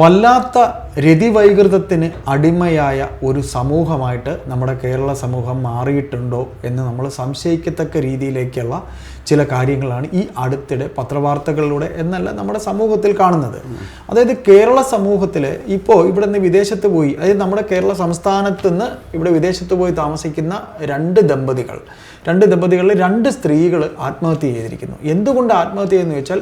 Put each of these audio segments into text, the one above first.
വല്ലാത്ത രതിവൈകൃതത്തിന് അടിമയായ ഒരു സമൂഹമായിട്ട് നമ്മുടെ കേരള സമൂഹം മാറിയിട്ടുണ്ടോ എന്ന് നമ്മൾ സംശയിക്കത്തക്ക രീതിയിലേക്കുള്ള ചില കാര്യങ്ങളാണ് ഈ അടുത്തിടെ പത്രവാർത്തകളിലൂടെ എന്നല്ല നമ്മുടെ സമൂഹത്തിൽ കാണുന്നത്. അതായത് കേരള സമൂഹത്തിൽ ഇപ്പോൾ ഇവിടെ നിന്ന് വിദേശത്ത് പോയി അതായത് നമ്മുടെ കേരള സംസ്ഥാനത്ത് നിന്ന് ഇവിടെ വിദേശത്ത് പോയി താമസിക്കുന്ന രണ്ട് ദമ്പതികൾ രണ്ട് ദമ്പതികളിൽ രണ്ട് സ്ത്രീകൾ ആത്മഹത്യ ചെയ്തിരിക്കുന്നു. എന്തുകൊണ്ട് ആത്മഹത്യ എന്ന് വെച്ചാൽ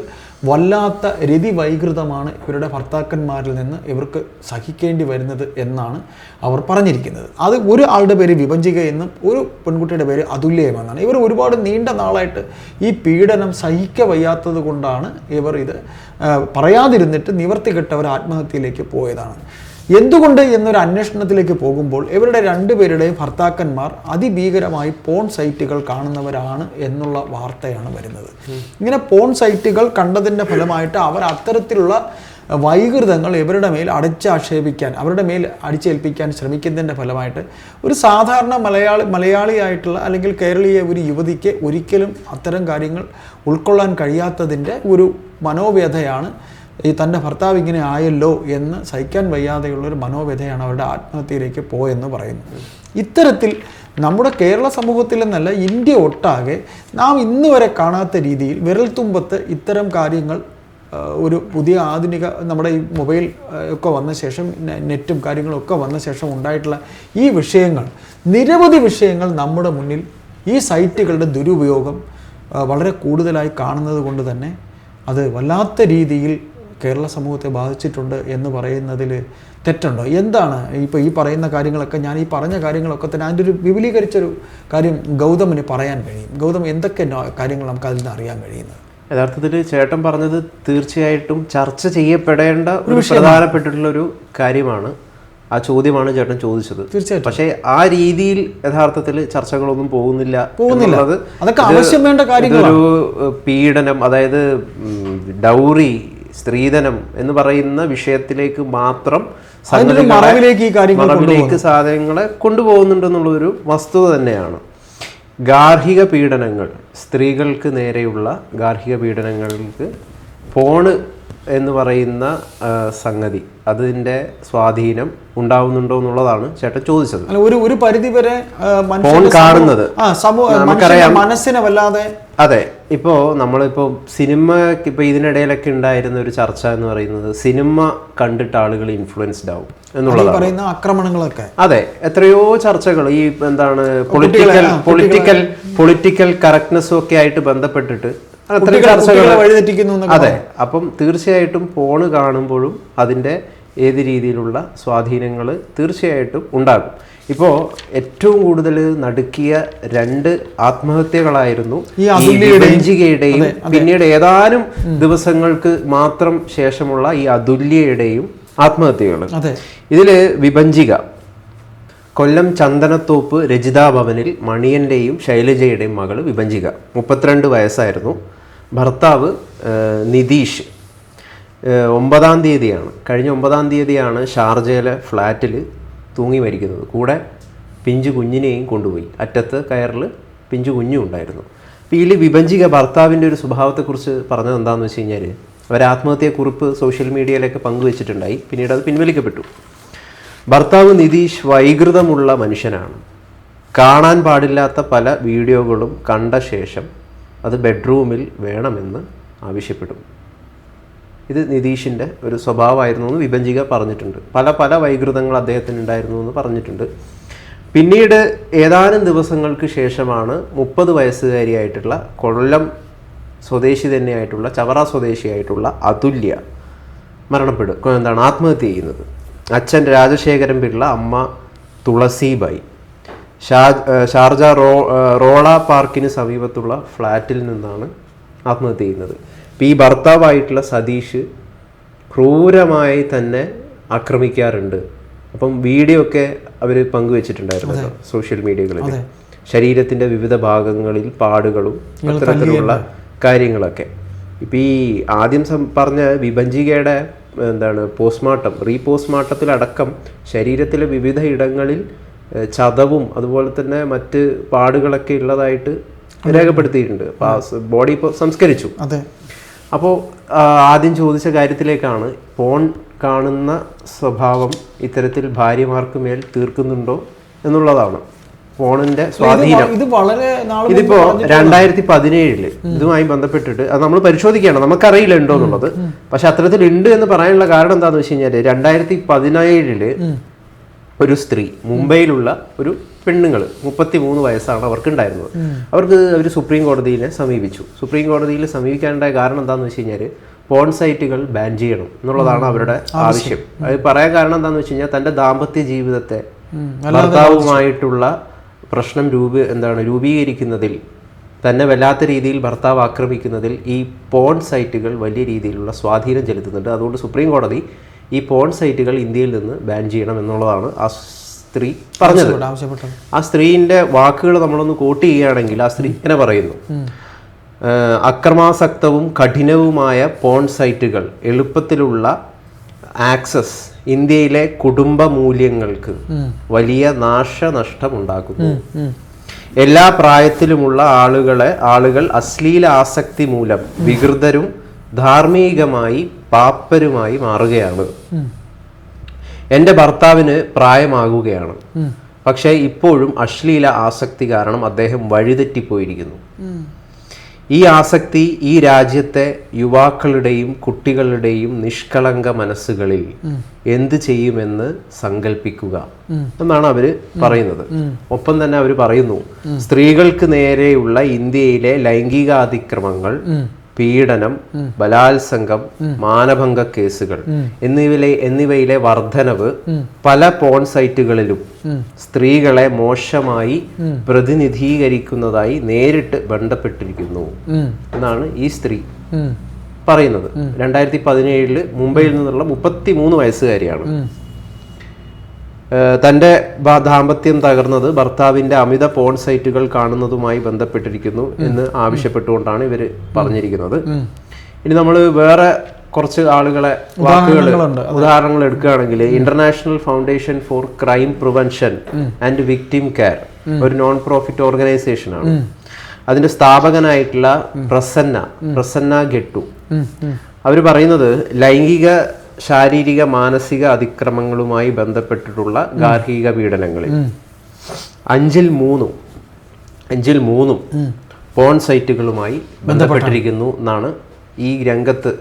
വല്ലാത്ത രതി വൈകൃതമാണ് ഇവരുടെ ഭർത്താക്കന്മാരിൽ നിന്ന് ഇവർക്ക് സഹിക്കേണ്ടി വരുന്നത് എന്നാണ് അവർ പറഞ്ഞിരിക്കുന്നത്. അത് ഒരു ആളുടെ പേര് വിഭജിക എന്നും ഒരു പെൺകുട്ടിയുടെ പേര് അതുല്യമെന്നാണ് ഇവർ ഒരുപാട് നീണ്ട നാളായിട്ട് ഈ പീഡനം സഹിക്ക വയ്യാത്തത് കൊണ്ടാണ് ഇവർ ഇത് പറയാതിരുന്നിട്ട് നിവർത്തി കെട്ടവർ ആത്മഹത്യയിലേക്ക് പോയതാണ്. എന്തുകൊണ്ട് എന്നൊരു അന്വേഷണത്തിലേക്ക് പോകുമ്പോൾ ഇവരുടെ രണ്ടുപേരുടെയും ഭർത്താക്കന്മാർ അതിഭീകരമായി പോൺ സൈറ്റുകൾ കാണുന്നവരാണ് എന്നുള്ള വാർത്തയാണ് വരുന്നത്. ഇങ്ങനെ പോൺ സൈറ്റുകൾ കണ്ടതിന്റെ ഫലമായിട്ട് അവർ അത്തരത്തിലുള്ള വൈകൃതങ്ങൾ ഇവരുടെ മേൽ അടിച്ചാക്ഷേപിക്കാൻ അവരുടെ മേൽ അടിച്ചേൽപ്പിക്കാൻ ശ്രമിക്കുന്നതിന്റെ ഫലമായിട്ട് ഒരു സാധാരണ മലയാളി മലയാളിയായിട്ടുള്ള അല്ലെങ്കിൽ കേരളീയ ഒരു യുവതിക്ക് ഒരിക്കലും അത്തരം കാര്യങ്ങൾ ഉൾക്കൊള്ളാൻ കഴിയാത്തതിന്റെ ഒരു മനോവ്യഥയാണ് ഈ തന്റെ ഭർത്താവ് ഇങ്ങനെ ആയല്ലോ എന്ന് സഹിക്കാൻ വയ്യാതെയുള്ളൊരു മനോവ്യഥയാണ് അവരുടെ ആത്മഹത്യയിലേക്ക് പോയെന്ന് പറയുന്നത്. ഇത്തരത്തിൽ നമ്മുടെ കേരള സമൂഹത്തിൽ നിന്നല്ല ഇന്ത്യ ഒട്ടാകെ നാം ഇന്ന് വരെ കാണാത്ത രീതിയിൽ വിരൽത്തുമ്പത്ത് ഇത്തരം കാര്യങ്ങൾ ഒരു പുതിയ ആധുനിക നമ്മുടെ ഈ മൊബൈൽ ഒക്കെ വന്ന ശേഷം നെറ്റും കാര്യങ്ങളും ഒക്കെ വന്ന ശേഷം ഉണ്ടായിട്ടുള്ള ഈ വിഷയങ്ങൾ നിരവധി വിഷയങ്ങൾ നമ്മുടെ മുന്നിൽ ഈ സൈറ്റുകളുടെ ദുരുപയോഗം വളരെ കൂടുതലായി കാണുന്നത് കൊണ്ട് തന്നെ അത് വല്ലാത്ത രീതിയിൽ കേരള സമൂഹത്തെ ബാധിച്ചിട്ടുണ്ട് എന്ന് പറയുന്നതിൽ തെറ്റുണ്ടോ? എന്താണ് ഇപ്പോൾ ഈ പറയുന്ന കാര്യങ്ങളൊക്കെ ഞാൻ ഈ പറഞ്ഞ കാര്യങ്ങളൊക്കെ തന്നെ അതിന്റെ ഒരു വിപുലീകരിച്ചൊരു കാര്യം ഗൗതമിന് പറയാൻ കഴിയും. ഗൗതം എന്തൊക്കെ കാര്യങ്ങൾ നമുക്ക് അതിൽ നിന്ന് അറിയാൻ കഴിയുന്നത്? യഥാർത്ഥത്തിൽ ചേട്ടൻ പറഞ്ഞത് തീർച്ചയായിട്ടും ചർച്ച ചെയ്യപ്പെടേണ്ട ഒരു പ്രധാനപ്പെട്ടിട്ടുള്ള ഒരു കാര്യമാണ്. ആ ചോദ്യമാണ് ചേട്ടൻ ചോദിച്ചത്. തീർച്ചയായിട്ടും. പക്ഷേ ആ രീതിയിൽ യഥാർത്ഥത്തിൽ ചർച്ചകളൊന്നും പോകുന്നില്ല പോകുന്നില്ല. അതൊക്കെ ആവശ്യം വേണ്ട കാര്യങ്ങളാണ്. പീഡനം അതായത് ഡൗറി സ്ത്രീധനം എന്ന് പറയുന്ന വിഷയത്തിലേക്ക് മാത്രം ഒരു മറവിലേക്ക് സാധനങ്ങളെ കൊണ്ടുപോകുന്നുണ്ടെന്നുള്ളൊരു വസ്തുത തന്നെയാണ്. ഗാർഹിക പീഡനങ്ങൾ സ്ത്രീകൾക്ക് നേരെയുള്ള ഗാർഹിക പീഡനങ്ങൾക്ക് ഫോണ് എന്ന് പറയുന്ന സംഗതി. അതിന്റെ സ്വാധീനം ഉണ്ടാവുന്നുണ്ടോ എന്നുള്ളതാണ് ചേട്ടൻ ചോദിച്ചത്. ഒരു ഒരു പരിധി വരെ ഫോൺ കാണുന്നത്. മനസ്സിനെ വല്ലാതെ അതെ. ഇപ്പോൾ നമ്മളിപ്പോൾ സിനിമ ഇപ്പോൾ ഇതിനിടയിലൊക്കെ ഉണ്ടായിരുന്ന ഒരു ചർച്ച എന്ന് പറയുന്നത് സിനിമ കണ്ടിട്ട് ആളുകൾ ഇൻഫ്ലുവൻസ്ഡ് ആവും എന്നുള്ളതാണ്. പറയുന്ന ആക്രമണങ്ങളൊക്കെ. അതെ. എത്രയോ ചർച്ചകൾ ഈ എന്താണ് പൊളിറ്റിക്കൽ പൊളിറ്റിക്കൽ പൊളിറ്റിക്കൽ കറക്റ്റ്നെസ്സും ഒക്കെ ആയിട്ട് ബന്ധപ്പെട്ടിട്ട് അതെ അപ്പം തീർച്ചയായിട്ടും ഫോണ് കാണുമ്പോഴും അതിന്റെ ഏത് രീതിയിലുള്ള സ്വാധീനങ്ങൾ തീർച്ചയായിട്ടും ഉണ്ടാകും. ഇപ്പോൾ ഏറ്റവും കൂടുതൽ നടുക്കിയ രണ്ട് ആത്മഹത്യകളായിരുന്നു ഈ പിന്നീട് ഏതാനും ദിവസങ്ങൾക്ക് മാത്രം ശേഷമുള്ള ഈ അതുല്യയുടെയും ആത്മഹത്യകൾ ഇതിൽ വിഭജിക. കൊല്ലം ചന്ദനത്തോപ്പ് രജിതാ ഭവനിൽ മണിയന്റെയും ശൈലജയുടെയും മകൾ വിഭജിക. മുപ്പത്തിരണ്ട് വയസ്സായിരുന്നു. ഭർത്താവ് നിതീഷ്. ഒമ്പതാം തീയതിയാണ്. കഴിഞ്ഞ ഒമ്പതാം തീയതിയാണ് ഷാർജയിലെ ഫ്ലാറ്റിൽ തൂങ്ങി മരിക്കുന്നത്. കൂടെ പിഞ്ചു കുഞ്ഞിനെയും കൊണ്ടുപോയി. അറ്റത്ത് കയറിൽ പിഞ്ചു കുഞ്ഞും ഉണ്ടായിരുന്നു. അപ്പോൾ ഇതിൽ വിഭജിക ഭർത്താവിന്റെ ഒരു സ്വഭാവത്തെക്കുറിച്ച് പറഞ്ഞത് എന്താണെന്ന് വെച്ച് കഴിഞ്ഞാൽ അവർ ആത്മഹത്യക്കുറിപ്പ് സോഷ്യൽ മീഡിയയിലൊക്കെ പങ്കുവച്ചിട്ടുണ്ടായി. പിന്നീട് അത് പിൻവലിക്കപ്പെട്ടു. ഭർത്താവ് നിതീഷ് വൈകൃതമുള്ള മനുഷ്യനാണ്. കാണാൻ പാടില്ലാത്ത പല വീഡിയോകളും കണ്ട ശേഷം അത് ബെഡ്റൂമിൽ വേണമെന്ന് ആവശ്യപ്പെടും. ഇത് നിതീഷിന്റെ ഒരു സ്വഭാവമായിരുന്നു എന്ന് വിഭജിക പറഞ്ഞിട്ടുണ്ട്. പല പല വൈകൃതങ്ങൾ അദ്ദേഹത്തിന് ഉണ്ടായിരുന്നു എന്ന് പറഞ്ഞിട്ടുണ്ട്. പിന്നീട് ഏതാനും ദിവസങ്ങൾക്ക് ശേഷമാണ് മുപ്പത് വയസ്സുകാരിയായിട്ടുള്ള കൊല്ലം സ്വദേശി തന്നെയായിട്ടുള്ള ചവറ സ്വദേശിയായിട്ടുള്ള അതുല്യ മരണപ്പെടും എന്താണ് ആത്മഹത്യ ചെയ്യുന്നത്. അച്ഛൻ രാജശേഖരൻ പിള്ള അമ്മ തുളസിബായി ഷാർജ റോ റോള പാർക്കിന് സമീപത്തുള്ള ഫ്ലാറ്റിൽ നിന്നാണ് ആത്മഹത്യ ചെയ്യുന്നത്. ഇപ്പം ഈ ഭർത്താവായിട്ടുള്ള സതീഷ് ക്രൂരമായി തന്നെ ആക്രമിക്കാറുണ്ട്. അപ്പം വീഡിയോ ഒക്കെ അവർ പങ്കുവച്ചിട്ടുണ്ടായിരുന്നു സോഷ്യൽ മീഡിയകളിൽ. ശരീരത്തിന്റെ വിവിധ ഭാഗങ്ങളിൽ പാടുകളും അത്തരത്തിലുള്ള കാര്യങ്ങളൊക്കെ. ഇപ്പം ഈ ആദ്യം പറഞ്ഞ വിഭജികയുടെ എന്താണ് പോസ്റ്റ്മോർട്ടം റീ പോസ്റ്റ്മോർട്ടത്തിലടക്കം ശരീരത്തിലെ വിവിധ ഇടങ്ങളിൽ ചതവും അതുപോലെ തന്നെ മറ്റ് പാടുകളൊക്കെ ഉള്ളതായിട്ട് രേഖപ്പെടുത്തിയിട്ടുണ്ട്. ബോഡി ഇപ്പോൾ സംസ്കരിച്ചു. അതെ. അപ്പോൾ ആദ്യം ചോദിച്ച കാര്യത്തിലേക്കാണ്. പോൺ കാണുന്ന സ്വഭാവം ഇത്തരത്തിൽ ഭാര്യമാർക്ക് മേൽ തീർക്കുന്നുണ്ടോ എന്നുള്ളതാണ്. ഫോണിന്റെ സ്വാധീനം. ഇത് വളരെ ഇതിപ്പോ രണ്ടായിരത്തി പതിനേഴിൽ ഇതുമായി ബന്ധപ്പെട്ടിട്ട് അത് നമ്മൾ പരിശോധിക്കുകയാണ്. നമുക്കറിയില്ല ഉണ്ടോ എന്നുള്ളത്. പക്ഷെ അത്തരത്തിൽ ഉണ്ട് എന്ന് പറയാനുള്ള കാരണം എന്താണെന്ന് വെച്ച് കഴിഞ്ഞാൽ രണ്ടായിരത്തി പതിനേഴിൽ ഒരു സ്ത്രീ മുംബൈയിലുള്ള ഒരു പെണ്ണുങ്ങൾ മുപ്പത്തി മൂന്ന് വയസ്സാണ് അവർക്ക് ഉണ്ടായിരുന്നത് അവർക്ക് അവർ സുപ്രീം കോടതിയിലെ സമീപിച്ചു. സുപ്രീം കോടതിയിൽ സമീപിക്കാനുണ്ടായ കാരണം എന്താണെന്ന് വെച്ച് കഴിഞ്ഞാൽ പോൺ സൈറ്റുകൾ ബാൻ ചെയ്യണം എന്നുള്ളതാണ് അവരുടെ ആവശ്യം. അത് പറയാൻ കാരണം എന്താണെന്ന് വെച്ച് കഴിഞ്ഞാൽ തന്റെ ദാമ്പത്യ ജീവിതത്തെ ഭർത്താവുമായിട്ടുള്ള പ്രശ്നം രൂപ എന്താണ് രൂപീകരിക്കുന്നതിൽ തന്നെ വല്ലാത്ത രീതിയിൽ ഭർത്താവ് ആക്രമിക്കുന്നതിൽ ഈ പോൺ സൈറ്റുകൾ വലിയ രീതിയിലുള്ള സ്വാധീനം ചെലുത്തുന്നുണ്ട്. അതുകൊണ്ട് സുപ്രീം കോടതി ഈ പോൺ സൈറ്റുകൾ ഇന്ത്യയിൽ നിന്ന് ബാൻ ചെയ്യണം എന്നുള്ളതാണ് ആ സ്ത്രീ പറഞ്ഞത്. ആ സ്ത്രീന്റെ വാക്കുകൾ നമ്മളൊന്ന് കോട്ട് ചെയ്യുകയാണെങ്കിൽ ആ സ്ത്രീ ഇങ്ങനെ പറയുന്നു. അക്രമാസക്തവും കഠിനവുമായ പോൺ സൈറ്റുകൾ എളുപ്പത്തിലുള്ള ആക്സസ് ഇന്ത്യയിലെ കുടുംബ മൂല്യങ്ങൾക്ക് വലിയ നാശനഷ്ടം ഉണ്ടാക്കുന്നു എല്ലാ പ്രായത്തിലുമുള്ള ആളുകളെ ആളുകൾ അശ്ലീല ആസക്തി മൂലം വികൃതരും ധാർമ്മികമായി പാപ്പരുമായി മാറുകയാണ്. എന്റെ ഭർത്താവിന് പ്രായമാകുകയാണ്. പക്ഷേ ഇപ്പോഴും അശ്ലീല ആസക്തി കാരണം അദ്ദേഹം വഴിതെറ്റിപ്പോയിരിക്കുന്നു. ഈ ആസക്തി ഈ രാജ്യത്തെ യുവാക്കളുടെയും കുട്ടികളുടെയും നിഷ്കളങ്ക മനസ്സുകളിൽ എന്ത് ചെയ്യുമെന്ന് സങ്കല്പിക്കുക എന്നാണ് അവർ പറയുന്നത്. ഒപ്പം തന്നെ അവർ പറയുന്നു സ്ത്രീകൾക്ക് നേരെയുള്ള ഇന്ത്യയിലെ ലൈംഗികാതിക്രമങ്ങൾ പീഡനം ബലാത്സംഗം മാനഭംഗ കേസുകൾ എന്നിവയിലെ എന്നിവയിലെ വർധനവ് പല പോൺ സൈറ്റുകളിലും സ്ത്രീകളെ മോശമായി പ്രതിനിധീകരിക്കുന്നതായി നേരിട്ട് ബന്ധപ്പെട്ടിരിക്കുന്നു എന്നാണ് ഈ സ്ത്രീ പറയുന്നത്. രണ്ടായിരത്തി പതിനേഴിൽ മുംബൈയിൽ നിന്നുള്ള മുപ്പത്തി മൂന്ന് വയസ്സുകാരിയാണ് ഭ- ദാമ്പത്യം തകർന്നത് ഭർത്താവിന്റെ അമിത പോൺ സൈറ്റുകൾ കാണുന്നതുമായി ബന്ധപ്പെട്ടിരിക്കുന്നു എന്ന് ആവശ്യപ്പെട്ടുകൊണ്ടാണ് ഇവർ പറഞ്ഞിരിക്കുന്നത്. ഇനി നമ്മൾ വേറെ കുറച്ച് ആളുകളെ വാക്കുകൾ. ഉദാഹരണങ്ങൾ എടുക്കുകയാണെങ്കിൽ international foundation for crime prevention and victim care ഒരു നോൺ പ്രോഫിറ്റ് ഓർഗനൈസേഷൻ ആണ് അതിന്റെ സ്ഥാപകനായിട്ടുള്ള പ്രസന്ന പ്രസന്ന ഗെട്ടു. അവർ പറയുന്നത് ലൈംഗിക ശാരീരിക മാനസിക അതിക്രമങ്ങളുമായി ബന്ധപ്പെട്ടിട്ടുള്ള ഗാർഹിക പീഡനങ്ങളിൽ. അഞ്ചിൽ മൂന്നും അഞ്ചിൽ മൂന്നും പോൺ സൈറ്റുകളുമായി ബന്ധപ്പെട്ടിരിക്കുന്നു എന്നാണ് ഈ രംഗത്ത്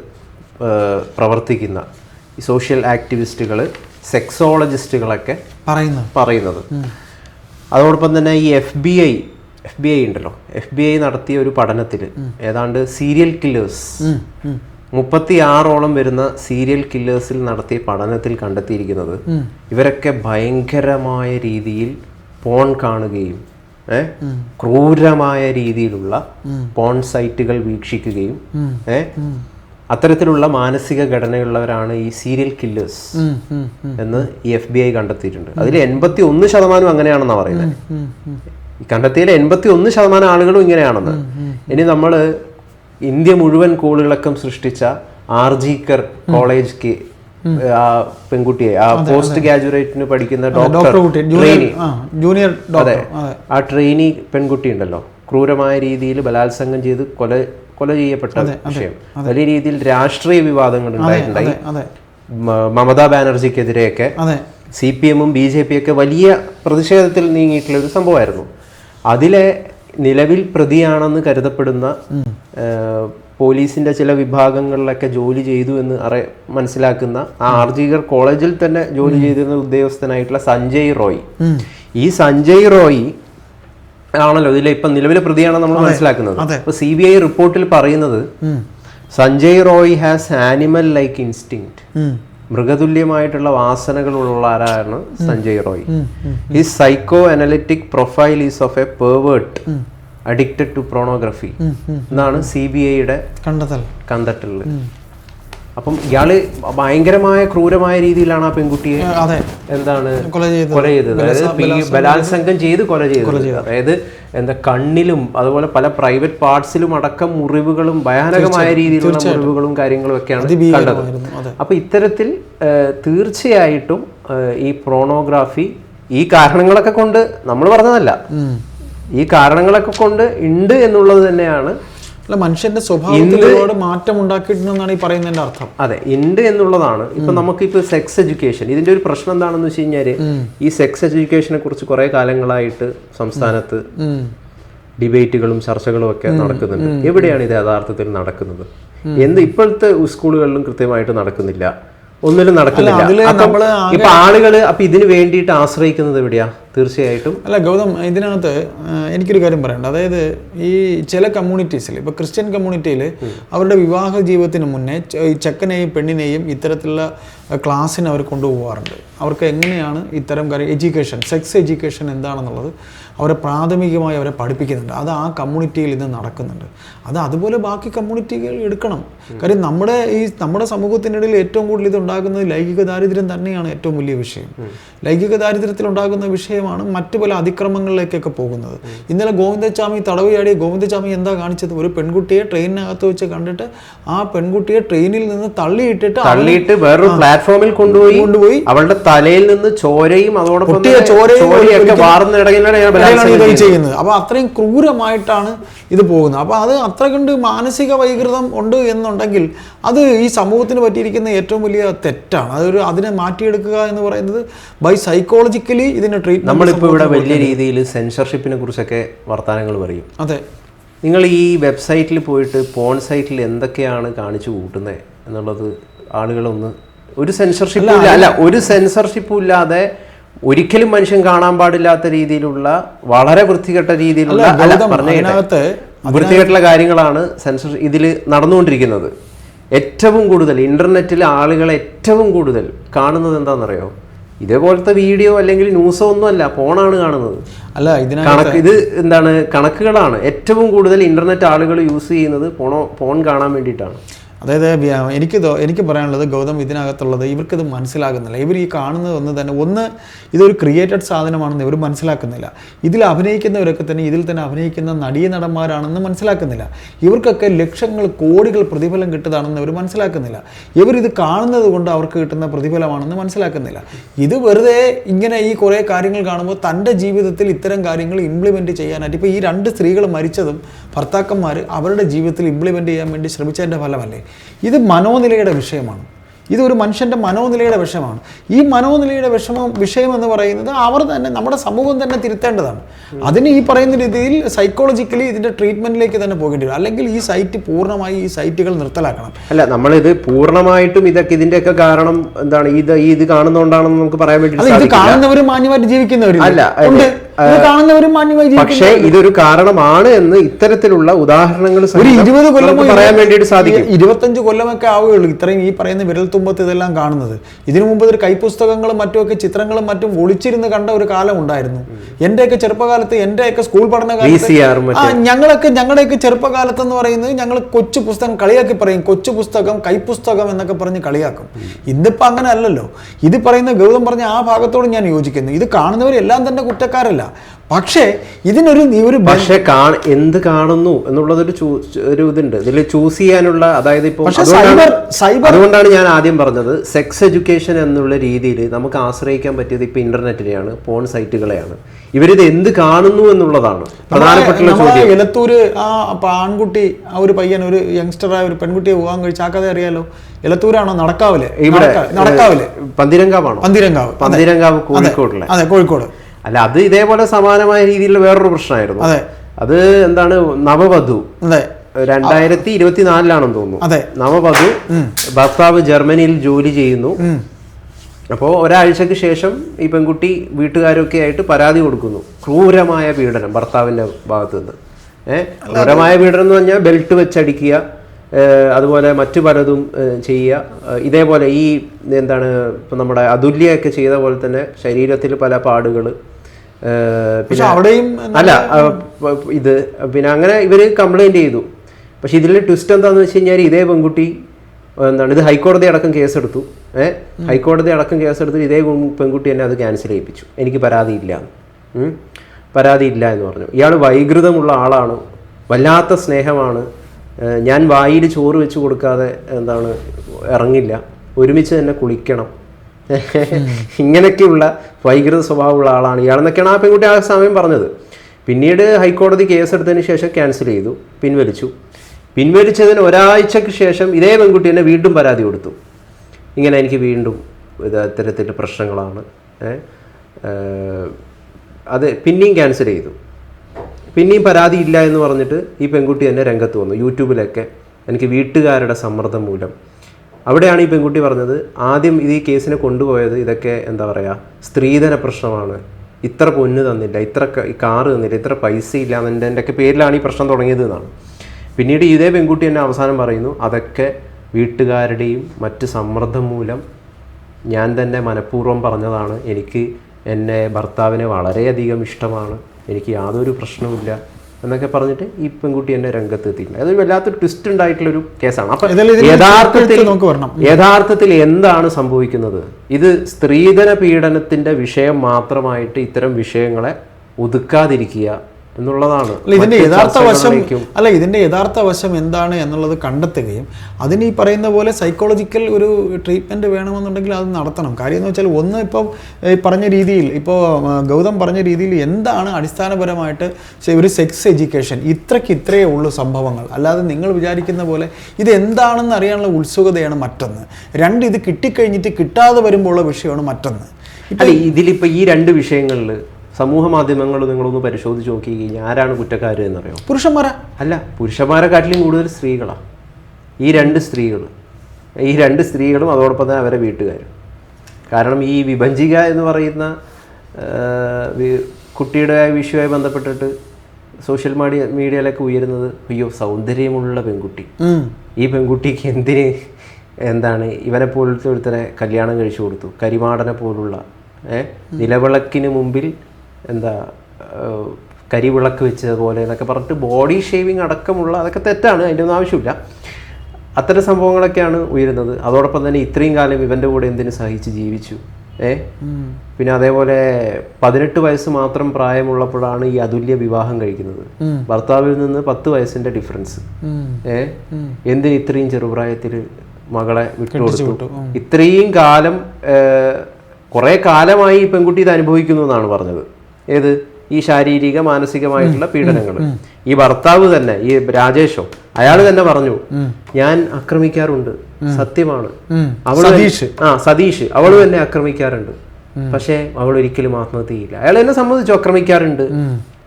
പ്രവർത്തിക്കുന്ന സോഷ്യൽ ആക്ടിവിസ്റ്റുകൾ സെക്സോളജിസ്റ്റുകളൊക്കെ പറയുന്നത്. പറയുന്നത്. അതോടൊപ്പം തന്നെ ഈ F B I F B I ഉണ്ടല്ലോ. എഫ് ബി ഐ നടത്തിയ ഒരു പഠനത്തിൽ ഏതാണ്ട് സീരിയൽ കില്ലേഴ്സ് മുപ്പത്തി ആറോളം വരുന്ന സീരിയൽ കില്ലേഴ്സിൽ നടത്തിയ പഠനത്തിൽ കണ്ടെത്തിയിരിക്കുന്നത് ഇവരൊക്കെ ഭയങ്കരമായ രീതിയിൽ പോൺ കാണുകയും ഏ? ക്രൂരമായ രീതിയിലുള്ള പോൺ സൈറ്റുകൾ വീക്ഷിക്കുകയും ഏ? അത്തരത്തിലുള്ള മാനസിക ഘടനയുള്ളവരാണ് ഈ സീരിയൽ കില്ലേഴ്സ് എന്ന് ഈ എഫ് ബി ഐ കണ്ടെത്തിയിട്ടുണ്ട് അതിൽ എൺപത്തി ഒന്ന് ശതമാനം അങ്ങനെയാണെന്നാണ് പറയുന്നത്. ഈ കണ്ടെത്തിയതിൽ എൺപത്തി ഒന്ന് ശതമാനം ആളുകളും ഇങ്ങനെയാണെന്ന്. ഇനി നമ്മൾ ഇന്ത്യ മുഴുവൻ കോളിളക്കം സൃഷ്ടിച്ച ആർജിക്കർ കോളേജ് കെ ആ പെൺകുട്ടിയെ ആ പോസ്റ്റ് ഗ്രാജുവേറ്റിന് പഠിക്കുന്ന ഡോക്ടർ ട്രെയിനി. ആ ജൂനിയർ അതെ ആ ട്രെയിനി പെൺകുട്ടി ഉണ്ടല്ലോ. ക്രൂരമായ രീതിയിൽ ബലാത്സംഗം ചെയ്ത് കൊല കൊല ചെയ്യപ്പെട്ട വിഷയം. വലിയ രീതിയിൽ രാഷ്ട്രീയ വിവാദങ്ങൾ ഉണ്ടായിട്ടുണ്ടായി. മമതാ ബാനർജിക്കെതിരെയൊക്കെ സി പി എമ്മും ബി ജെ പി ഒക്കെ വലിയ പ്രതിഷേധത്തിൽ നീങ്ങിയിട്ടുള്ള ഒരു സംഭവമായിരുന്നു. അതിലെ നിലവിൽ പ്രതിയാണെന്ന് കരുതപ്പെടുന്ന പോലീസിന്റെ ചില വിഭാഗങ്ങളിലൊക്കെ ജോലി ചെയ്തു എന്ന് അറി മനസ്സിലാക്കുന്ന ആ ആർജികർ കോളേജിൽ തന്നെ ജോലി ചെയ്തിരുന്ന ഉദ്യോഗസ്ഥനായിട്ടുള്ള സഞ്ജയ് റോയ്. ഈ സഞ്ജയ് റോയ് ആണല്ലോ ഇതിലെ ഇപ്പം നിലവിലെ പ്രതിയാണെന്ന് നമ്മൾ മനസ്സിലാക്കുന്നത്. അപ്പോൾ അപ്പൊ സി ബി ഐ റിപ്പോർട്ടിൽ പറയുന്നത് Sanjay Roy has animal like instinct മൃഗതുല്യമായിട്ടുള്ള വാസനകളുള്ള ആരാണ്? സഞ്ജയ് റോയ്. ഈ psycho analytic profile is of a pervert addicted to pornography എന്നാണ് സി ബി ഐയുടെ കണ്ടെത്തൽ. കണ്ടെത്തലുള്ളത് അപ്പം ഇയാൾ ഭയങ്കരമായ ക്രൂരമായ രീതിയിലാണ് ആ പെൺകുട്ടിയെ എന്താണ് കൊല ചെയ്തത്. അതായത് ബലാത്സംഗം ചെയ്ത് കൊല ചെയ്തത്. അതായത് എന്താ കണ്ണിലും അതുപോലെ പല പ്രൈവറ്റ് പാർട്സിലും അടക്കം മുറിവുകളും ഭയാനകമായ രീതിയിലുള്ള മുറിവുകളും കാര്യങ്ങളും ഒക്കെയാണ് കണ്ടത്. അപ്പൊ ഇത്തരത്തിൽ തീർച്ചയായിട്ടും ഈ പ്രോണോഗ്രാഫി ഈ കാരണങ്ങളൊക്കെ കൊണ്ട് നമ്മൾ പറഞ്ഞതല്ല. ഈ കാരണങ്ങളൊക്കെ കൊണ്ട് ഉണ്ട് എന്നുള്ളത് തന്നെയാണ് അല്ല മനുഷ്യന്റെ സ്വഭാവത്തിലോട് മാറ്റം ഉണ്ടാക്കിയിട്ടുണ്ടെന്നാണ് ഈ പറയുന്നതിന്റെ അർത്ഥം. അതെ ഉണ്ട് എന്നുള്ളതാണ്. ഇപ്പൊ നമുക്കിപ്പോ സെക്സ് എഡ്യൂക്കേഷൻ ഇതിന്റെ ഒരു പ്രശ്നം എന്താണെന്ന് വെച്ച് കഴിഞ്ഞാൽ ഈ സെക്സ് എഡ്യൂക്കേഷനെ കുറിച്ച് കുറെ കാലങ്ങളായിട്ട് സംസ്ഥാനത്ത് ഡിബേറ്റുകളും ചർച്ചകളും ഒക്കെ നടക്കുന്നുണ്ട്. എവിടെയാണ് ഇത് യഥാർത്ഥത്തിൽ നടക്കുന്നത്? എന്ത് ഇപ്പോഴത്തെ സ്കൂളുകളിലും കൃത്യമായിട്ട് നടക്കുന്നില്ല. ഒന്നിലും നടക്കുന്നില്ല ഇപ്പൊ ആളുകൾ അപ്പൊ ഇതിന് വേണ്ടിയിട്ട് ആശ്രയിക്കുന്നത് എവിടെയാ? തീർച്ചയായിട്ടും. അല്ല ഗൗതം ഇതിനകത്ത് എനിക്കൊരു കാര്യം പറയണ്ട. അതായത് ഈ ചില കമ്മ്യൂണിറ്റീസിൽ ഇപ്പോൾ ക്രിസ്ത്യൻ കമ്മ്യൂണിറ്റിയിൽ അവരുടെ വിവാഹ ജീവിതത്തിന് മുന്നേ ചെക്കനെയും പെണ്ണിനെയും ഇത്തരത്തിലുള്ള ക്ലാസ്സിന് അവർ കൊണ്ടുപോകാറുണ്ട്. അവർക്ക് എങ്ങനെയാണ് ഇത്തരം കാര്യം എഡ്യൂക്കേഷൻ സെക്സ് എഡ്യൂക്കേഷൻ എന്താണെന്നുള്ളത് അവരെ പ്രാഥമികമായി അവരെ പഠിപ്പിക്കുന്നുണ്ട്. അത് ആ കമ്മ്യൂണിറ്റിയിൽ ഇന്ന് നടക്കുന്നുണ്ട്. അത് അതുപോലെ ബാക്കി കമ്മ്യൂണിറ്റികൾ എടുക്കണം. കാര്യം നമ്മുടെ ഈ നമ്മുടെ സമൂഹത്തിനിടയിൽ ഏറ്റവും കൂടുതൽ ഇത് ഉണ്ടാകുന്നത് ലൈംഗിക ദാരിദ്ര്യം തന്നെയാണ് ഏറ്റവും വലിയ വിഷയം. ലൈംഗിക ദാരിദ്ര്യത്തിൽ ഉണ്ടാകുന്ന വിഷയമാണ് മറ്റു പല അതിക്രമങ്ങളിലേക്കൊക്കെ പോകുന്നത്. ഇന്നലെ ഗോവിന്ദസ്വാമി തടവുചാടി ഗോവിന്ദസ്വാമി എന്താ കാണിച്ചത്? ഒരു പെൺകുട്ടിയെ ട്രെയിനിനകത്ത് വെച്ച് കണ്ടിട്ട് ആ പെൺകുട്ടിയെ ട്രെയിനിൽ നിന്ന് തള്ളിയിട്ടിട്ട് തള്ളിയിട്ട് വേറൊരു പ്ലാറ്റ്ഫോമിൽ കൊണ്ടുപോയി കൊണ്ടുപോയി. അവളുടെ തലയിൽ നിന്ന് ചോരയും അതോടൊപ്പം ചോരയൊക്കെ. വാർന്നിടങ്ങിലാണ് ചെയ്യുന്നത്. അപ്പൊ അത്രയും ക്രൂരമായിട്ടാണ് ഇത് പോകുന്നത്. അപ്പൊ അത് അത്ര കണ്ട് മാനസിക വൈകൃതം ഉണ്ട് എന്നുണ്ടെങ്കിൽ അത് ഈ സമൂഹത്തിന് പറ്റിയിരിക്കുന്ന ഏറ്റവും വലിയ തെറ്റാണ്. അതൊരു അതിനെ മാറ്റിയെടുക്കുക എന്ന് പറയുന്നത് ബൈ സൈക്കോളജിക്കലി ഇതിന് ട്രീറ്റ്മെന്റ് നമ്മളിപ്പോൾ ഇവിടെ വലിയ രീതിയിൽ സെൻസർഷിപ്പിനെ കുറിച്ചൊക്കെ വർത്തമാനങ്ങൾ പറയും. അതെ. നിങ്ങൾ ഈ വെബ്സൈറ്റിൽ പോയിട്ട് പോൺ സൈറ്റിൽ എന്തൊക്കെയാണ് കാണിച്ചു കൂട്ടുന്നത് എന്നുള്ളത് ആളുകളൊന്ന് ഒരു സെൻസർഷിപ്പും അല്ല ഒരു സെൻസർഷിപ്പും ഇല്ലാതെ ഒരിക്കലും മനുഷ്യൻ കാണാൻ പാടില്ലാത്ത രീതിയിലുള്ള വളരെ വൃത്തികെട്ട രീതിയിലുള്ള അല്ല, അല്ല ഗൗതം, പറഞ്ഞേ അതിനകത്ത് വൃത്തികെട്ടുള്ള കാര്യങ്ങളാണ് സെൻസർ ഇതിൽ നടന്നുകൊണ്ടിരിക്കുന്നത്. ഏറ്റവും കൂടുതൽ ഇന്റർനെറ്റിൽ ആളുകൾ ഏറ്റവും കൂടുതൽ കാണുന്നത് എന്താണെന്നറിയോ? ഇതേപോലത്തെ വീഡിയോ അല്ലെങ്കിൽ ന്യൂസോ ഒന്നും അല്ല ഫോണാണ് കാണുന്നത്. അല്ല കണക്ക് ഇത് എന്താണ് കണക്കുകളാണ്. ഏറ്റവും കൂടുതൽ ഇന്റർനെറ്റ് ആളുകൾ യൂസ് ചെയ്യുന്നത് ഫോണോ ഫോൺ കാണാൻ വേണ്ടിയിട്ടാണ്. അതായത് എനിക്ക് എനിക്ക് പറയാനുള്ളത് ഗൗതം ഇതിനകത്തുള്ളത് ഇവർക്കിത് മനസ്സിലാകുന്നില്ല. ഇവർ ഈ കാണുന്നത് ഒന്ന് തന്നെ ഒന്ന് ഇതൊരു ക്രിയേറ്റഡ് സാധനമാണെന്ന് ഇവർ മനസ്സിലാക്കുന്നില്ല. ഇതിൽ അഭിനയിക്കുന്നവരൊക്കെ തന്നെ ഇതിൽ തന്നെ അഭിനയിക്കുന്ന നടീ നടന്മാരാണെന്ന് മനസ്സിലാക്കുന്നില്ല. ഇവർക്കൊക്കെ ലക്ഷങ്ങൾ കോടികൾ പ്രതിഫലം കിട്ടുന്നതാണെന്ന് ഇവർ മനസ്സിലാക്കുന്നില്ല. ഇവർ ഇത് കാണുന്നത് കൊണ്ട് അവർക്ക് കിട്ടുന്ന പ്രതിഫലമാണെന്ന് മനസ്സിലാക്കുന്നില്ല. ഇത് വെറുതെ ഇങ്ങനെ ഈ കുറേ കാര്യങ്ങൾ കാണുമ്പോൾ തന്റെ ജീവിതത്തിൽ ഇത്തരം കാര്യങ്ങൾ ഇംപ്ലിമെന്റ് ചെയ്യാനായിട്ട് ഇപ്പോൾ ഈ രണ്ട് സ്ത്രീകൾ മരിച്ചതും ഭർത്താക്കന്മാർ അവരുടെ ജീവിതത്തിൽ ഇംപ്ലിമെന്റ് ചെയ്യാൻ വേണ്ടി ശ്രമിച്ചതിന്റെ ഫലമല്ലേ? ഇത് മനോനിലയുടെ വിഷയമാണ്. ഇതൊരു മനുഷ്യന്റെ മനോനിലയുടെ വിഷയമാണ്. ഈ മനോനിലയുടെ വിഷമം വിഷയം എന്ന് പറയുന്നത് അവർ തന്നെ നമ്മുടെ സമൂഹം തന്നെ തിരുത്തേണ്ടതാണ്. അതിന് ഈ പറയുന്ന രീതിയിൽ സൈക്കോളജിക്കലി ഇതിന്റെ ട്രീറ്റ്മെന്റിലേക്ക് തന്നെ പോകേണ്ടി വരും. അല്ലെങ്കിൽ ഈ സൈറ്റ് പൂർണമായി ഈ സൈറ്റുകൾ നിർത്തലാക്കണം. അല്ല നമ്മളിത് പൂർണമായിട്ടും ഇതൊക്കെ ഇതിന്റെയൊക്കെ കാരണം എന്താണ്? ഇത് ഇത് കാണുന്നതുകൊണ്ടാണെന്ന് നമുക്ക് പറയാൻ വേണ്ടി ഇത് കാണുന്നവരും മാന്യമായിട്ട് ജീവിക്കുന്നവരും അല്ല, പക്ഷേ ഇതൊരു കാരണമാണ് എന്ന് ഇത്തരത്തിലുള്ള ഉദാഹരണങ്ങൾ ഒരു ഇരുപത് കൊല്ലം പറയാൻ വേണ്ടിയിട്ട് സാധിക്കും. ഇരുപത്തഞ്ച് കൊല്ലമൊക്കെ ആവുകയുള്ളൂ ഇത്രയും ഈ പറയുന്ന വിരൽ തുമ്പത്ത് ഇതെല്ലാം കാണുന്നത്. ഇതിനു മുമ്പ് ഒരു കൈപ്പുസ്തകങ്ങളും മറ്റുമൊക്കെ ചിത്രങ്ങളും മറ്റും ഒളിച്ചിരുന്ന് കണ്ട ഒരു കാലം ഉണ്ടായിരുന്നു. എന്റെയൊക്കെ ചെറുപ്പകാലത്ത് എന്റെയൊക്കെ സ്കൂൾ പഠനകാലത്ത് ഞങ്ങളൊക്കെ ഞങ്ങളുടെയൊക്കെ ചെറുപ്പകാലത്ത് എന്ന് പറയുന്നത് ഞങ്ങൾ കൊച്ചു പുസ്തകം കളിയാക്കി പറയും. കൊച്ചു പുസ്തകം കൈപ്പുസ്തകം എന്നൊക്കെ പറഞ്ഞ് കളിയാക്കും. ഇതിപ്പോ അങ്ങനെ അല്ലല്ലോ ഇത് പറയുന്ന ഗൗതം പറഞ്ഞ ആ ഭാഗത്തോട് ഞാൻ യോജിക്കുന്നു. ഇത് കാണുന്നവരെല്ലാം തന്നെ കുറ്റക്കാരല്ല. പക്ഷേ ഇതിനൊരു നീ ഒരു പക്ഷേ എന്ത് കാണുന്നു എന്നുള്ളതൊരു ഒരു ഇതുണ്ട്. ഇതിൽ ചൂസ് ചെയ്യാനുള്ള അതായത് ഇപ്പോൾ സൈബർ സൈബർ അതുകൊണ്ടാണ് ഞാൻ ആദ്യം പറഞ്ഞത്. സെക്സ് എഡ്യൂക്കേഷൻ എന്നുള്ള രീതിയിൽ നമുക്ക് ആശ്രയിക്കാൻ പറ്റിയത് ഇപ്പൊ ഇന്റർനെറ്റിനെയാണ് പോൺ സൈറ്റുകളെയാണ്. ഇവരിത് എന്ത് കാണുന്നു എന്നുള്ളതാണ്. പ്രധാനപ്പെട്ടുള്ള ചോദ്യം. എലത്തൂര് ആ ആൺകുട്ടി ആ ഒരു പയ്യൻ ഒരു യങ്സ്റ്ററായ ഒരു പെൺകുട്ടിയെ പോകാൻ കഴിച്ച് ആ കഥ അറിയാലോ? എലത്തൂരാണോ നടക്കാവിൽ. ഇവിടെ നടക്കാവില്ലേ നടക്കാവിൽ. പന്തിരങ്കാവാണോ? പന്തിരങ്കാവ്. പന്തിരങ്കാവ് കോഴിക്കോട് അതെ കോഴിക്കോട്. അല്ല അത് ഇതേപോലെ സമാനമായ രീതിയിലുള്ള വേറൊരു പ്രശ്നമായിരുന്നു. അതെ. അത് എന്താണ് നവവധു. അതെ. രണ്ടായിരത്തി ഇരുപത്തിനാലിലാണെന്ന് തോന്നുന്നു. അതെ. നവവധു ഭർത്താവ് ജർമ്മനിയിൽ ജോലി ചെയ്യുന്നു. അപ്പോൾ ഒരാഴ്ചക്ക് ശേഷം ഈ പെൺകുട്ടി വീട്ടുകാരൊക്കെ ആയിട്ട് പരാതി കൊടുക്കുന്നു. ക്രൂരമായ പീഡനം ഭർത്താവിന്റെ ഭാഗത്തു നിന്ന്. ഏഹ് ക്രൂരമായ പീഡനം എന്ന് പറഞ്ഞാൽ ബെൽറ്റ് വെച്ചടിക്കുക അതുപോലെ മറ്റു പലതും ചെയ്യുക. ഇതേപോലെ ഈ എന്താണ് ഇപ്പം നമ്മുടെ അതുല്യൊക്കെ ചെയ്ത പോലെ തന്നെ ശരീരത്തിൽ പല പാടുകൾ പക്ഷെ അവിടെയും അല്ല ഇത് പിന്നെ അങ്ങനെ ഇവർ കംപ്ലൈന്റ് ചെയ്തു. പക്ഷെ ഇതിലെ ട്വിസ്റ്റ് എന്താന്ന് വെച്ച് കഴിഞ്ഞാൽ ഇതേ പെൺകുട്ടി എന്താണ് ഇത് ഹൈക്കോടതി അടക്കം കേസെടുത്തു. ഏഹ് ഹൈക്കോടതി അടക്കം കേസെടുത്ത് ഇതേ പെൺ- പെൺകുട്ടി എന്നെ അത് ക്യാൻസൽ ചെയ്യിപ്പിച്ചു. എനിക്ക് പരാതിയില്ല പരാതിയില്ല എന്ന്. പറഞ്ഞു. ഇയാൾ വൈകൃതമുള്ള ആളാണ്. വല്ലാത്ത സ്നേഹമാണ്. ഞാൻ വായിൽ ചോറ് വെച്ച് കൊടുക്കാതെ എന്താണ് ഇറങ്ങില്ല. ഒരുമിച്ച് തന്നെ കുളിക്കണം. ഇങ്ങനെയൊക്കെയുള്ള വൈകൃത സ്വഭാവമുള്ള ആളാണ് ഇയാളെന്നൊക്കെയാണ് ആ പെൺകുട്ടി ആ സമയം പറഞ്ഞത്. പിന്നീട് ഹൈക്കോടതി കേസ് എടുത്തതിന് ശേഷം ക്യാൻസൽ ചെയ്തു പിൻവലിച്ചു. പിൻവലിച്ചതിന് ഒരാഴ്ചയ്ക്ക് ശേഷം ഇതേ പെൺകുട്ടി തന്നെ വീണ്ടും പരാതി കൊടുത്തു. ഇങ്ങനെ എനിക്ക് വീണ്ടും ഇത് ഇത്തരത്തിൽ പ്രശ്നങ്ങളാണ്. അത് പിന്നെയും ക്യാൻസൽ ചെയ്തു. പിന്നെയും പരാതി ഇല്ല എന്ന് പറഞ്ഞിട്ട് ഈ പെൺകുട്ടി തന്നെ രംഗത്ത് വന്നു. യൂട്യൂബിലൊക്കെ എനിക്ക് വീട്ടുകാരുടെ സമ്മർദ്ദം മൂലം അവിടെയാണ് ഈ പെൺകുട്ടി പറഞ്ഞത്. ആദ്യം ഇത് ഈ കേസിനെ കൊണ്ടുപോയത് ഇതൊക്കെ എന്താ പറയുക സ്ത്രീധന പ്രശ്നമാണ്. ഇത്ര പൊന്ന് തന്നില്ല ഇത്ര കാറ് തന്നില്ല ഇത്ര പൈസ ഇല്ല എന്നതിന്റെ എന്റെയൊക്കെ പേരിലാണ് ഈ പ്രശ്നം തുടങ്ങിയത് എന്നാണ്. പിന്നീട് ഇതേ പെൺകുട്ടി തന്നെ അവസാനം പറയുന്നു അതൊക്കെ വീട്ടുകാരുടെയും മറ്റ് സമ്മർദ്ദം മൂലം ഞാൻ തന്നെ മനഃപൂർവം പറഞ്ഞതാണ്. എനിക്ക് എന്നെ ഭർത്താവിനെ വളരെയധികം ഇഷ്ടമാണ്. എനിക്ക് യാതൊരു പ്രശ്നവുമില്ല. എന്നൊക്കെ പറഞ്ഞിട്ട് ഈ പെൺകുട്ടി എന്നെ രംഗത്ത് എത്തിയിട്ടുണ്ട് അതൊരു വല്ലാത്തൊരു ട്വിസ്റ്റ് ഉണ്ടായിട്ടുള്ളൊരു കേസാണ്. അപ്പൊ യഥാർത്ഥത്തിൽ. യഥാർത്ഥത്തിൽ എന്താണ് സംഭവിക്കുന്നത്? ഇത് സ്ത്രീധന പീഡനത്തിന്റെ വിഷയം മാത്രമായിട്ട് ഇത്തരം വിഷയങ്ങളെ ഒതുക്കാതിരിക്കുക എന്നുള്ളതാണ്. ഇതിന്റെ യഥാർത്ഥ വശം അല്ല ഇതിന്റെ യഥാർത്ഥ വശം എന്താണ് എന്നുള്ളത് കണ്ടെത്തുകയും അതിന് ഈ പറയുന്ന പോലെ സൈക്കോളജിക്കൽ ഒരു ട്രീറ്റ്മെന്റ് വേണമെന്നുണ്ടെങ്കിൽ അത് നടത്തണം. കാര്യം എന്ന് വെച്ചാൽ ഒന്ന് ഇപ്പോൾ ഈ പറഞ്ഞ രീതിയിൽ ഇപ്പോൾ ഗൗതം പറഞ്ഞ രീതിയിൽ എന്താണ് അടിസ്ഥാനപരമായിട്ട് ഒരു സെക്സ് എഡ്യൂക്കേഷൻ ഇത്രയ്ക്ക് ഇത്രയേ ഉള്ളൂ സംഭവങ്ങൾ. അല്ലാതെ നിങ്ങൾ വിചാരിക്കുന്ന പോലെ ഇത് എന്താണെന്ന് അറിയാനുള്ള ഉത്സുകതയാണ് മറ്റൊന്ന്. രണ്ട് ഇത് കിട്ടിക്കഴിഞ്ഞിട്ട് കിട്ടാതെ വരുമ്പോൾ ഉള്ള വിഷയമാണ് മറ്റൊന്ന്. അല്ല ഇതിലിപ്പോ ഈ രണ്ട് വിഷയങ്ങളിൽ സമൂഹ മാധ്യമങ്ങൾ നിങ്ങളൊന്ന് പരിശോധിച്ച് നോക്കി കഴിഞ്ഞാൽ ആരാണ് കുറ്റക്കാർ എന്നറിയോ? പുരുഷന്മാരാ. അല്ല പുരുഷന്മാരെക്കാട്ടിലും കൂടുതൽ സ്ത്രീകളാണ് ഈ രണ്ട് സ്ത്രീകൾ ഈ രണ്ട് സ്ത്രീകളും അതോടൊപ്പം തന്നെ അവരെ വീട്ടുകാരും. കാരണം ഈ വിഭജിക എന്ന് പറയുന്ന കുട്ടിയുടെ വിഷയവുമായി ബന്ധപ്പെട്ടിട്ട് സോഷ്യൽ മീഡിയ മീഡിയയിലൊക്കെ ഉയരുന്നത് അയ്യോ സൗന്ദര്യമുള്ള പെൺകുട്ടി. ഈ പെൺകുട്ടിക്ക് എന്തിന് എന്താണ് ഇവനെ പോലത്തെ ഒരുത്തനെ കല്യാണം കഴിച്ചു കൊടുത്തു. കരിമാടനെ പോലുള്ള ഏഹ് നിലവിളക്കിന് മുമ്പിൽ എന്താ കരിവിളക്ക് വെച്ചതുപോലെ എന്നൊക്കെ പറഞ്ഞിട്ട് ബോഡി ഷേവിങ് അടക്കമുള്ള അതൊക്കെ തെറ്റാണ് അതിന്റെ ഒന്നും ആവശ്യമില്ല. അത്തരം സംഭവങ്ങളൊക്കെയാണ് ഉയരുന്നത്. അതോടൊപ്പം തന്നെ ഇത്രയും കാലം ഇവന്റെ കൂടെ എന്തിനു സഹിച്ച് ജീവിച്ചു? ഏ? പിന്നെ അതേപോലെ പതിനെട്ട് വയസ്സ് മാത്രം പ്രായമുള്ളപ്പോഴാണ് ഈ അതുല്യ വിവാഹം കഴിക്കുന്നത്. ഭർത്താവിൽ നിന്ന് പത്ത് വയസ്സിന്റെ ഡിഫറൻസ്. ഏ? എന്തിന് ഇത്രയും ചെറുപ്രായത്തിൽ മകളെ വിട്ടുകൊടുത്തു? ഇത്രയും കാലം കുറെ കാലമായി ഈ പെൺകുട്ടി ഇത് അനുഭവിക്കുന്നു എന്നാണ് പറഞ്ഞത്. ഏത്? ഈ ശാരീരിക മാനസികമായിട്ടുള്ള പീഡനങ്ങൾ. ഈ ഭർത്താവ് തന്നെ ഈ രാജേഷോ അയാൾ തന്നെ പറഞ്ഞു ഞാൻ ആക്രമിക്കാറുണ്ട്. സത്യമാണ്. അവൾ ആ സതീഷ്. അവളും എന്നെ ആക്രമിക്കാറുണ്ട്. പക്ഷേ അവൾ ഒരിക്കലും ആത്മഹത്യ ചെയ്യില്ല അയാൾ എന്നെ സംബന്ധിച്ചു ആക്രമിക്കാറുണ്ട്.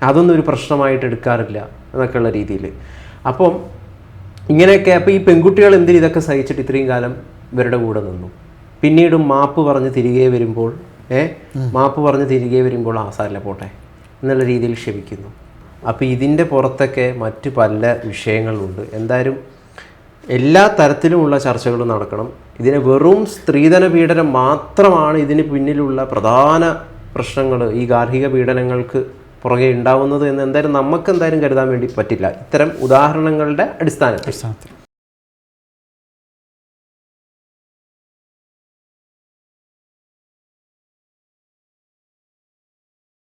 അതൊന്നും ഒരു പ്രശ്നമായിട്ട് എടുക്കാറില്ല എന്നൊക്കെയുള്ള രീതിയിൽ. അപ്പം ഇങ്ങനെയൊക്കെ അപ്പം ഈ പെൺകുട്ടികൾ എന്തിനും ഇതൊക്കെ സഹിച്ചിട്ട് ഇത്രയും കാലം ഇവരുടെ കൂടെ നിന്നു? പിന്നീടും മാപ്പ് പറഞ്ഞ് തിരികെ വരുമ്പോൾ ഏ? മാപ്പ് പറഞ്ഞ് തിരികെ വരുമ്പോൾ ആസാരില്ല പോട്ടെ. എന്നുള്ള രീതിയിൽ ക്ഷമിക്കുന്നു. അപ്പോൾ ഇതിന്റെ പുറത്തൊക്കെ മറ്റു പല വിഷയങ്ങളുണ്ട്. എന്തായാലും എല്ലാ തരത്തിലുമുള്ള ചർച്ചകളും നടക്കണം. ഇതിനെ വെറും സ്ത്രീധന പീഡനം മാത്രമാണ് ഇതിന് പിന്നിലുള്ള പ്രധാന പ്രശ്നങ്ങൾ ഈ ഗാർഹിക പീഡനങ്ങൾക്ക് പുറകെ ഉണ്ടാവുന്നത് എന്ന് എന്തായാലും നമുക്ക് എന്തായാലും കരുതാൻ വേണ്ടി പറ്റില്ല. ഇത്തരം ഉദാഹരണങ്ങളുടെ അടിസ്ഥാനത്തിൽ.